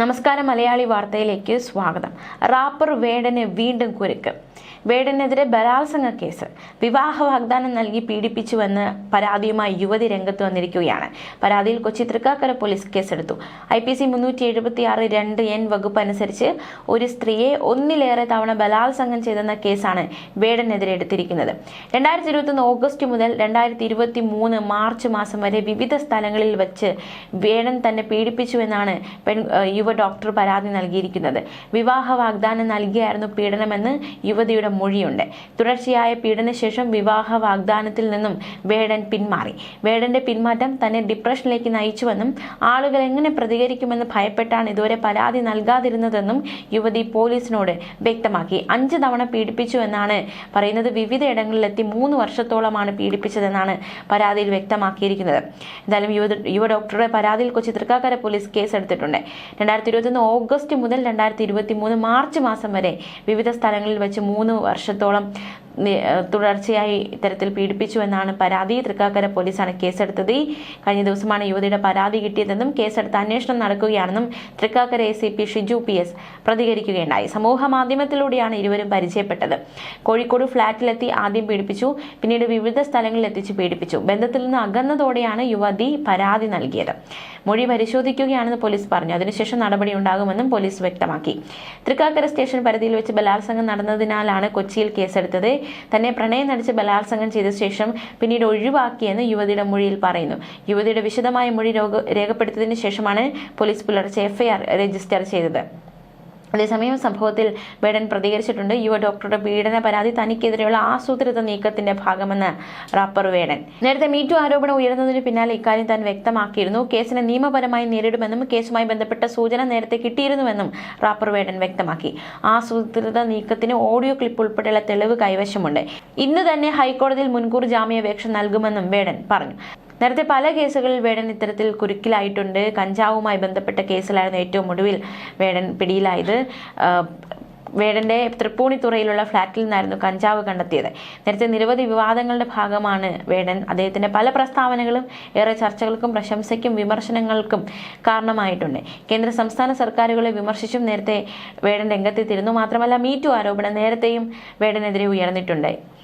നമസ്കാരം മലയാളി വാർത്തയിലേക്ക് സ്വാഗതം. റാപ്പർ വേടന് വീണ്ടും കുരുക്ക്. വേടനെതിരെ ബലാത്സംഗ കേസ്. വിവാഹ വാഗ്ദാനം നൽകി പീഡിപ്പിച്ചുവെന്ന് പരാതിയുമായി യുവതി രംഗത്ത് വന്നിരിക്കുകയാണ്. പരാതിയിൽ കൊച്ചി തൃക്കാക്കര പോലീസ് കേസെടുത്തു. ഐ പി സി മുന്നൂറ്റി എഴുപത്തി ആറ് രണ്ട് എൻ വകുപ്പ് അനുസരിച്ച് ഒരു സ്ത്രീയെ ഒന്നിലേറെ തവണ ബലാത്സംഗം ചെയ്തെന്ന കേസാണ് വേടനെതിരെ എടുത്തിരിക്കുന്നത്. രണ്ടായിരത്തി ഇരുപത്തൊന്ന് ഓഗസ്റ്റ് മുതൽ രണ്ടായിരത്തി ഇരുപത്തി മൂന്ന് മാർച്ച് മാസം വരെ വിവിധ സ്ഥലങ്ങളിൽ വെച്ച് വേടൻ തന്നെ പീഡിപ്പിച്ചുവെന്നാണ് പെൺ ഏഹ് യുവ ഡോക്ടർ പരാതി നൽകിയിരിക്കുന്നത്. വിവാഹ വാഗ്ദാനം നൽകിയായിരുന്നു പീഡനമെന്ന് യുവതിയുടെ മൊഴിയുണ്ട്. തുടർച്ചയായ പീഡനശേഷം വിവാഹ വാഗ്ദാനത്തിൽ നിന്നും വേടൻ പിന്മാറി. വേടന്റെ പിന്മാറ്റം തന്നെ ഡിപ്രഷനിലേക്ക് നയിച്ചുവെന്നും ആളുകൾ എങ്ങനെ പ്രതികരിക്കുമെന്ന് ഭയപ്പെട്ടാണ് ഇതുവരെ പരാതി നൽകാതിരുന്നതെന്നും യുവതി പോലീസിനോട് വ്യക്തമാക്കി. അഞ്ച് തവണ പീഡിപ്പിച്ചു എന്നാണ് പറയുന്നത്. വിവിധയിടങ്ങളിലെത്തി മൂന്ന് വർഷത്തോളമാണ് പീഡിപ്പിച്ചതെന്നാണ് പരാതിയിൽ വ്യക്തമാക്കിയിരിക്കുന്നത്. എന്തായാലും യുവ യുവ ഡോക്ടറുടെ പരാതിയിൽ കൊച്ചി തൃക്കാക്കര പോലീസ് കേസെടുത്തിട്ടുണ്ട്. രണ്ടായിരത്തി ഇരുപത്തൊന്ന് ഓഗസ്റ്റ് മുതൽ രണ്ടായിരത്തി ഇരുപത്തി മൂന്ന് മാർച്ച് മാസം വരെ വിവിധ സ്ഥലങ്ങളിൽ വെച്ച് മൂന്ന് വർഷത്തോളം തുടർച്ചയായി ഇത്തരത്തിൽ പീഡിപ്പിച്ചു എന്നാണ് പരാതി. തൃക്കാക്കര പോലീസാണ് കേസെടുത്തത്. കഴിഞ്ഞ ദിവസമാണ് യുവതിയുടെ പരാതി കിട്ടിയതെന്നും കേസെടുത്ത് അന്വേഷണം നടക്കുകയാണെന്നും Thrikkakara A C P Shiju P S പ്രതികരിക്കുകയുണ്ടായി. സമൂഹ മാധ്യമത്തിലൂടെയാണ് ഇരുവരും പരിചയപ്പെട്ടത്. കോഴിക്കോട് ഫ്ളാറ്റിലെത്തി ആദ്യം പീഡിപ്പിച്ചു പിന്നീട് വിവിധ സ്ഥലങ്ങളിൽ എത്തിച്ച് പീഡിപ്പിച്ചു. ബന്ധത്തിൽ നിന്ന് അകന്നതോടെയാണ് യുവതി പരാതി നൽകിയത്. മൊഴി പരിശോധിക്കുകയാണെന്ന് പോലീസ് പറഞ്ഞു. അതിനുശേഷം നടപടി ഉണ്ടാകുമെന്നും പോലീസ് വ്യക്തമാക്കി. തൃക്കാക്കര സ്റ്റേഷൻ പരിധിയിൽ വെച്ച് ബലാത്സംഗം നടന്നതിനാലാണ് കൊച്ചിയിൽ കേസെടുത്തത്. തന്നെ പ്രണയം നടിച്ച് ബലാത്സംഗം ചെയ്ത ശേഷം പിന്നീട് ഒഴിവാക്കിയെന്ന് യുവതിയുടെ മൊഴിയിൽ പറയുന്നു. യുവതിയുടെ വിശദമായ മൊഴി രേഖപ്പെടുത്തിയതിനു ശേഷമാണ് പോലീസ് പുലർച്ചെ എഫ്ഐആർ രജിസ്റ്റർ ചെയ്തത്. അതേസമയം സംഭവത്തിൽ ബൈഡൻ പ്രതികരിച്ചിട്ടുണ്ട്. യുവ ഡോക്ടറുടെ പീഡന പരാതി തനിക്കെതിരെയുള്ള ആസൂത്രിത നീക്കത്തിന്റെ ഭാഗമെന്ന് റാപ്പർ വേഡൻ നേരത്തെ മീറ്റു ആരോപണം ഉയർന്നതിന് പിന്നാലെ ഇക്കാര്യം താൻ വ്യക്തമാക്കിയിരുന്നു. കേസിനെ നിയമപരമായി നേരിടുമെന്നും കേസുമായി ബന്ധപ്പെട്ട സൂചന നേരത്തെ കിട്ടിയിരുന്നുവെന്നും റാപ്പർ വേഡൻ വ്യക്തമാക്കി. ആസൂത്രിത നീക്കത്തിന് ഓഡിയോ ക്ലിപ്പ് ഉൾപ്പെടെയുള്ള തെളിവ് കൈവശമുണ്ട്. ഇന്ന് തന്നെ ഹൈക്കോടതിയിൽ മുൻകൂർ ജാമ്യാപേക്ഷ നൽകുമെന്നും വേഡൻ പറഞ്ഞു. നേരത്തെ പല കേസുകളിൽ വേടൻ ഇത്തരത്തിൽ കുരുക്കിലായിട്ടുണ്ട്. കഞ്ചാവുമായി ബന്ധപ്പെട്ട കേസിലായിരുന്നു ഏറ്റവും ഒടുവിൽ വേടൻ പിടിയിലായത്. വേടന്റെ തൃപ്പൂണിത്തുറയിലുള്ള ഫ്ളാറ്റിൽ നിന്നായിരുന്നു കഞ്ചാവ് കണ്ടെത്തിയത്. നേരത്തെ നിരവധി വിവാദങ്ങളുടെ ഭാഗമാണ് വേടൻ. അദ്ദേഹത്തിന്റെ പല പ്രസ്താവനകളും ഏറെ ചർച്ചകൾക്കും പ്രശംസയ്ക്കും വിമർശനങ്ങൾക്കും കാരണമായിട്ടുണ്ട്. കേന്ദ്ര സംസ്ഥാന സർക്കാരുകളെ വിമർശിച്ചും നേരത്തെ വേടൻ രംഗത്തെത്തിയിരുന്നു. മാത്രമല്ല മീറ്റു ആരോപണം നേരത്തെയും വേടനെതിരെ ഉയർന്നിട്ടുണ്ട്.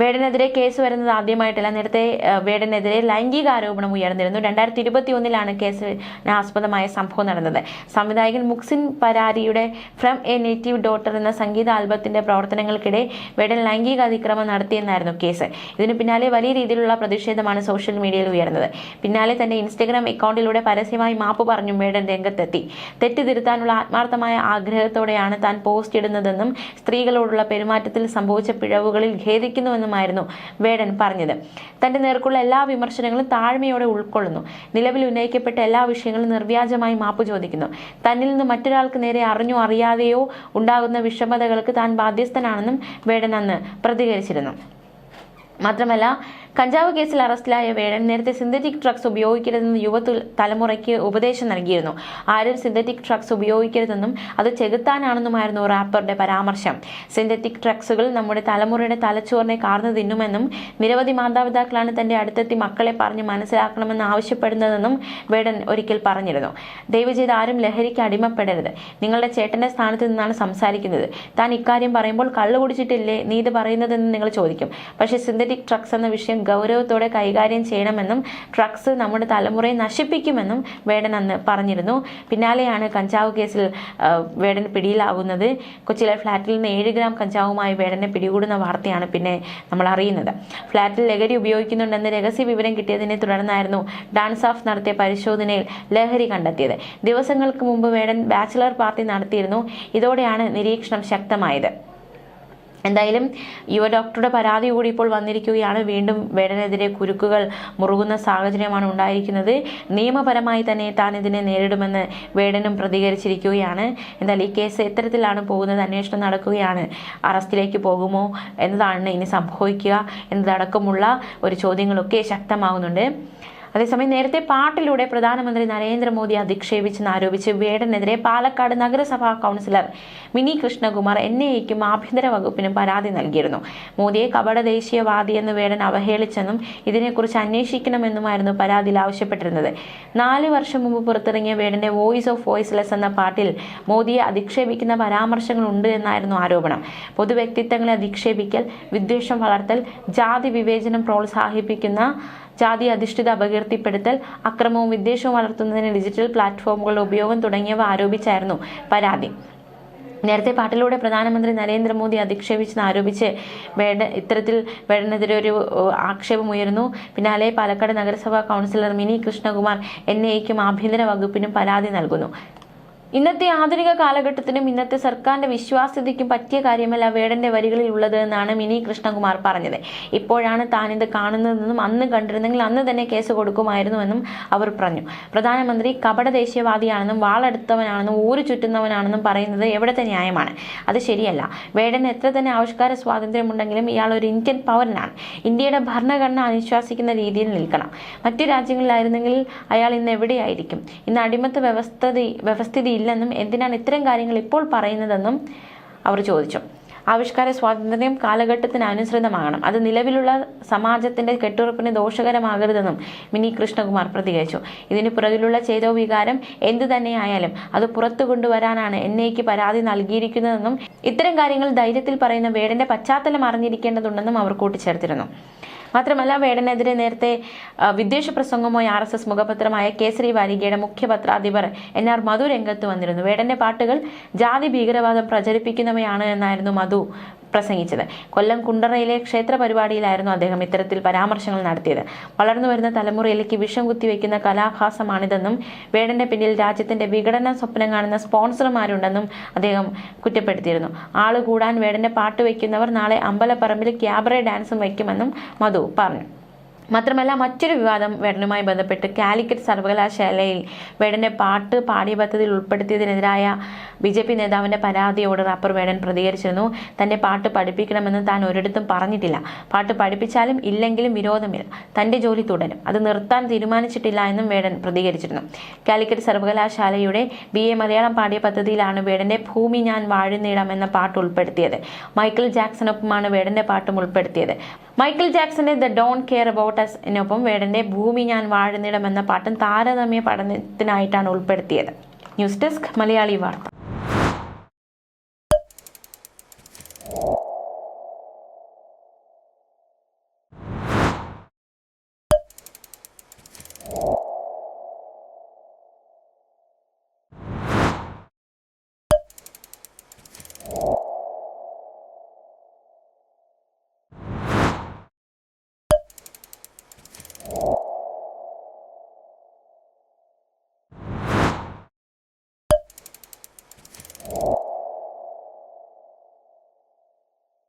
വേടനെതിരെ കേസ് വരുന്നത് ആദ്യമായിട്ടല്ല. നേരത്തെ വേടനെതിരെ ലൈംഗിക ആരോപണം ഉയർന്നിരുന്നു. രണ്ടായിരത്തി ഇരുപത്തി ഒന്നിലാണ് കേസിന് ആസ്പദമായ സംഭവം നടന്നത്. സംവിധായകൻ മുക്സിൻ പരാരിയുടെ ഫ്രം എ നേറ്റീവ് ഡോട്ടർ എന്ന സംഗീത ആൽബത്തിന്റെ പ്രവർത്തനങ്ങൾക്കിടെ വേടൻ ലൈംഗിക അതിക്രമം നടത്തിയെന്നായിരുന്നു കേസ്. ഇതിനു പിന്നാലെ വലിയ രീതിയിലുള്ള പ്രതിഷേധമാണ് സോഷ്യൽ മീഡിയയിൽ ഉയർന്നത്. പിന്നാലെ തന്റെ ഇൻസ്റ്റഗ്രാം അക്കൗണ്ടിലൂടെ പരസ്യമായി മാപ്പ് പറഞ്ഞു വേടൻ രംഗത്തെത്തി. തെറ്റ് തിരുത്താനുള്ള ആത്മാർത്ഥമായ ആഗ്രഹത്തോടെയാണ് താൻ പോസ്റ്റ് ഇടുന്നതെന്നും സ്ത്രീകളോടുള്ള പെരുമാറ്റത്തിൽ സംഭവിച്ച പിഴവുകളിൽ ഖേദിക്കുന്നുവെന്നുമായിരുന്നു വേടൻ പറഞ്ഞത്. തന്റെ നേർക്കുള്ള എല്ലാ വിമർശനങ്ങളും താഴ്മയോടെ ഉൾക്കൊള്ളുന്നു. നിലവിൽ ഉന്നയിക്കപ്പെട്ട എല്ലാ വിഷയങ്ങളും നിർവ്യാജമായി മാപ്പ് ചോദിക്കുന്നു. തന്നിൽ നിന്ന് മറ്റൊരാൾക്ക് നേരെ അറിഞ്ഞോ അറിയാതെയോ ഉണ്ടാകുന്ന വിഷമതകൾക്ക് താൻ ബാധ്യസ്ഥനാണെന്നും വേടൻ അന്ന് പ്രതികരിച്ചിരുന്നു. മാത്രമല്ല കഞ്ചാവ് കേസിൽ അറസ്റ്റിലായ വേടൻ നേരത്തെ സിന്തറ്റിക് ഡ്രഗ്സ് ഉപയോഗിക്കരുതെന്ന് യുവ തലമുറയ്ക്ക് ഉപദേശം നൽകിയിരുന്നു. ആരും സിന്തറ്റിക് ഡ്രഗ്സ് ഉപയോഗിക്കരുതെന്നും അത് ചെകുത്താനാണെന്നുമായിരുന്നു റാപ്പറുടെ പരാമർശം. സിന്തറ്റിക് ഡ്രഗ്സുകൾ നമ്മുടെ തലമുറയുടെ തലച്ചോറിനെ കാർന്നു തിന്നുമെന്നും നിരവധി മാതാപിതാക്കളാണ് തന്റെ അടുത്തെത്തി മക്കളെ പറഞ്ഞ് മനസ്സിലാക്കണമെന്ന് ആവശ്യപ്പെടുന്നതെന്നും വേടൻ ഒരിക്കൽ പറഞ്ഞിരുന്നു. ദയവ് ചെയ്ത് ആരും ലഹരിക്ക് അടിമപ്പെടരുത്. നിങ്ങളുടെ ചേട്ടന്റെ സ്ഥാനത്ത് നിന്നാണ് സംസാരിക്കുന്നത്. താൻ ഇക്കാര്യം പറയുമ്പോൾ കള്ളു കുടിച്ചിട്ടില്ലേ? നീ ഇത് പറയുന്നതെന്ന് നിങ്ങൾ ചോദിക്കും. പക്ഷേ സിന്തറ്റിക് ഡ്രഗ്സ് എന്ന വിഷയം ഗൗരവത്തോടെ കൈകാര്യം ചെയ്യണമെന്നും ഡ്രഗ്സ് നമ്മുടെ തലമുറയെ നശിപ്പിക്കുമെന്നും വേടൻ അന്ന് പറഞ്ഞിരുന്നു. പിന്നാലെയാണ് കഞ്ചാവ് കേസിൽ വേടൻ പിടിയിലാകുന്നത് കൊച്ചിയിലെ ഫ്ളാറ്റിൽ നിന്ന് ഏഴ് ഗ്രാം കഞ്ചാവുമായി വേടനെ പിടികൂടുന്ന വാർത്തയാണ് പിന്നെ നമ്മൾ അറിയുന്നത്. ഫ്ളാറ്റിൽ ലഹരി ഉപയോഗിക്കുന്നുണ്ടെന്ന് രഹസ്യ വിവരം കിട്ടിയതിനെ തുടർന്നായിരുന്നു ഡാൻസ് ഓഫ് നടത്തിയ പരിശോധനയിൽ ലഹരി കണ്ടെത്തിയത്. ദിവസങ്ങൾക്ക് മുമ്പ് വേടൻ ബാച്ചിലർ പാർട്ടി നടത്തിയിരുന്നു. ഇതോടെയാണ് നിരീക്ഷണം ശക്തമായത്. എന്തായാലും യുവ ഡോക്ടറുടെ പരാതി കൂടി ഇപ്പോൾ വന്നിരിക്കുകയാണ്. വീണ്ടും വേടനെതിരെ കുരുക്കുകൾ മുറുകുന്ന സാഹചര്യമാണ് ഉണ്ടായിരിക്കുന്നത്. നിയമപരമായി തന്നെ താൻ ഇതിനെ നേരിടുമെന്ന് വേടനും പ്രതികരിച്ചിരിക്കുകയാണ്. എന്നാൽ ഈ കേസ് എത്തരത്തിലാണ് പോകുന്നത്? അന്വേഷണം നടക്കുകയാണ്. അറസ്റ്റിലേക്ക് പോകുമോ എന്നതാണ് ഇനി സംഭവിക്കുക എന്നതടക്കമുള്ള ഒരു ചോദ്യങ്ങളൊക്കെ ശക്തമാകുന്നുണ്ട്. അതേസമയം നേരത്തെ പാട്ടിലൂടെ പ്രധാനമന്ത്രി നരേന്ദ്രമോദി അധിക്ഷേപിച്ചെന്ന് ആരോപിച്ച് വേടനെതിരെ പാലക്കാട് നഗരസഭാ കൗൺസിലർ മിനി കൃഷ്ണകുമാർ എൻ ഐക്കും ആഭ്യന്തര വകുപ്പിനും പരാതി നൽകിയിരുന്നു. മോദിയെ കപട ദേശീയവാദിയെന്ന് വേടൻ അവഹേളിച്ചെന്നും ഇതിനെക്കുറിച്ച് അന്വേഷിക്കണമെന്നുമായിരുന്നു പരാതിയിൽ ആവശ്യപ്പെട്ടിരുന്നത്. നാല് വർഷം മുമ്പ് പുറത്തിറങ്ങിയ വേടന്റെ വോയിസ് ഓഫ് വോയിസ്ലെസ് എന്ന പാട്ടിൽ മോദിയെ അധിക്ഷേപിക്കുന്ന പരാമർശങ്ങൾ ഉണ്ട് എന്നായിരുന്നു ആരോപണം. പൊതുവ്യക്തിത്വങ്ങളെ അധിക്ഷേപിക്കൽ വിദ്വേഷം വളർത്തൽ ജാതി വിവേചനം പ്രോത്സാഹിപ്പിക്കുന്ന ജാതി അധിഷ്ഠിത അപകീർത്തിപ്പെടുത്തൽ അക്രമവും വിദ്വേഷവും വളർത്തുന്നതിന് ഡിജിറ്റൽ പ്ലാറ്റ്ഫോമുകളുടെ ഉപയോഗം തുടങ്ങിയവ ആരോപിച്ചായിരുന്നു പരാതി. നേരത്തെ പാട്ടിലൂടെ പ്രധാനമന്ത്രി നരേന്ദ്രമോദി അധിക്ഷേപിച്ചെന്ന് ആരോപിച്ച് വേട ഇത്തരത്തിൽ വേടനെതിരെ ഒരു ഏഹ്, ആക്ഷേപം ഉയരുന്നു. പിന്നാലെ പാലക്കാട് നഗരസഭാ കൗൺസിലർ മിനി കൃഷ്ണകുമാർ എൻ ഐക്കും ആഭ്യന്തര വകുപ്പിനും പരാതി നൽകുന്നു. ഇന്നത്തെ ആധുനിക കാലഘട്ടത്തിനും ഇന്നത്തെ സർക്കാരിന്റെ വിശ്വാസ്യതയ്ക്കും പറ്റിയ കാര്യമല്ല വേടന്റെ വരികളിൽ ഉള്ളത് എന്നാണ് മിനി കൃഷ്ണകുമാർ പറഞ്ഞത്. ഇപ്പോഴാണ് താൻ ഇത് കാണുന്നതെന്നും അന്ന് കണ്ടിരുന്നെങ്കിൽ അന്ന് തന്നെ കേസ് കൊടുക്കുമായിരുന്നുവെന്നും അവർ പറഞ്ഞു. പ്രധാനമന്ത്രി കപട ദേശീയവാദിയാണെന്നും വാളെടുത്തവനാണെന്നും ഊരു ചുറ്റുന്നവനാണെന്നും പറയുന്നത് എവിടത്തെ ന്യായമാണ്? അത് ശരിയല്ല. വേടൻ എത്ര തന്നെ ആവിഷ്കാര സ്വാതന്ത്ര്യമുണ്ടെങ്കിലും ഇയാൾ ഒരു ഇന്ത്യൻ പൗരനാണ്. ഇന്ത്യയുടെ ഭരണഘടന അനുശ്വാസിക്കുന്ന രീതിയിൽ നിൽക്കണം. മറ്റു രാജ്യങ്ങളിലായിരുന്നെങ്കിൽ അയാൾ ഇന്ന് എവിടെയായിരിക്കും? ഇന്ന് അടിമത്ത വ്യവസ്ഥ വ്യവസ്ഥിതി ഇല്ലെന്നും എന്തിനാണ് ഇത്തരം കാര്യങ്ങൾ ഇപ്പോൾ പറയുന്നതെന്നും അവർ ചോദിച്ചു. ആവിഷ്കാര സ്വാതന്ത്ര്യം കാലഘട്ടത്തിന് അനുസൃതമാകണം അത് നിലവിലുള്ള സമാജത്തിന്റെ കെട്ടുറപ്പിന് ദോഷകരമാകരുതെന്നും മിനി കൃഷ്ണകുമാർ പ്രതികരിച്ചു. ഇതിന് പുറകിലുള്ള ചേതോ വികാരം എന്തു തന്നെയായാലും അത് പുറത്തു കൊണ്ടുവരാനാണ് എൻ ഐക്ക് പരാതി നൽകിയിരിക്കുന്നതെന്നും ഇത്തരം കാര്യങ്ങൾ ധൈര്യത്തിൽ പറയുന്ന വേടന്റെ പശ്ചാത്തലം അറിഞ്ഞിരിക്കേണ്ടതുണ്ടെന്നും അവർ കൂട്ടിച്ചേർത്തിരുന്നു. മാത്രമല്ല വേടനെതിരെ നേരത്തെ വിദ്വേഷ പ്രസംഗവുമായി ആർ എസ് എസ് മുഖപത്രമായ കേസരി വാരികയുടെ മുഖ്യപത്രാധിപർ എൻ ആർ മധു രംഗത്ത് വന്നിരുന്നു. വേടന്റെ പാട്ടുകൾ ജാതി ഭീകരവാദം പ്രചരിപ്പിക്കുന്നവയാണ് എന്നായിരുന്നു മധു പ്രസംഗിച്ചത്. കൊല്ലം കുണ്ടറയിലെ ക്ഷേത്ര പരിപാടിയിലായിരുന്നു അദ്ദേഹം ഇത്തരത്തിൽ പരാമർശങ്ങൾ നടത്തിയത്. വളർന്നു വരുന്ന തലമുറയിലേക്ക് വിഷം കുത്തിവെക്കുന്ന കലാഭാസമാണിതെന്നും വേടന്റെ പിന്നിൽ രാജ്യത്തിന്റെ വിഘടന സ്വപ്നം കാണുന്ന സ്പോൺസർമാരുണ്ടെന്നും അദ്ദേഹം കുറ്റപ്പെടുത്തിയിരുന്നു. ആൾ കൂടാൻ വേടന്റെ പാട്ട് വയ്ക്കുന്നവർ നാളെ അമ്പലപ്പറമ്പിൽ ക്യാബറേ ഡാൻസും വയ്ക്കുമെന്നും മധു പറഞ്ഞു. മാത്രമല്ല മറ്റൊരു വിവാദം വേടനുമായി ബന്ധപ്പെട്ട് കാലിക്കറ്റ് സർവകലാശാലയിൽ വേടന്റെ പാട്ട് പാഠ്യപദ്ധതിയിൽ ഉൾപ്പെടുത്തിയതിനെതിരായ ബി ജെ പി നേതാവിന്റെ പരാതിയോട് റാപ്പർ വേടൻ പ്രതികരിച്ചിരുന്നു. തന്റെ പാട്ട് പഠിപ്പിക്കണമെന്ന് താൻ ഒരിടത്തും പറഞ്ഞിട്ടില്ല. പാട്ട് പഠിപ്പിച്ചാലും ഇല്ലെങ്കിലും വിരോധമില്ല. തന്റെ ജോലി തുടരും. അത് നിർത്താൻ തീരുമാനിച്ചിട്ടില്ല എന്നും വേടൻ പ്രതികരിച്ചിരുന്നു. കാലിക്കറ്റ് സർവകലാശാലയുടെ ബി എ മലയാളം പാടിയ പദ്ധതിയിലാണ് വേടന്റെ ഭൂമി ഞാൻ വാഴുന്നിടം എന്ന പാട്ട് ഉൾപ്പെടുത്തിയത്. മൈക്കിൾ ജാക്സണൊപ്പമാണ് വേടന്റെ പാട്ടും ഉൾപ്പെടുത്തിയത്. Michael ജാക്സന്റെ they don't care about us എന്നൊപ്പം വേടന്റെ ഭൂമി ഞാൻ വാഴുന്നിടം എന്ന പാട്ടും താരതമ്യ പഠനത്തിനായിട്ടാണ് ഉൾപ്പെടുത്തിയത്. ന്യൂസ് ഡെസ്ക് മലയാളി വാർത്ത.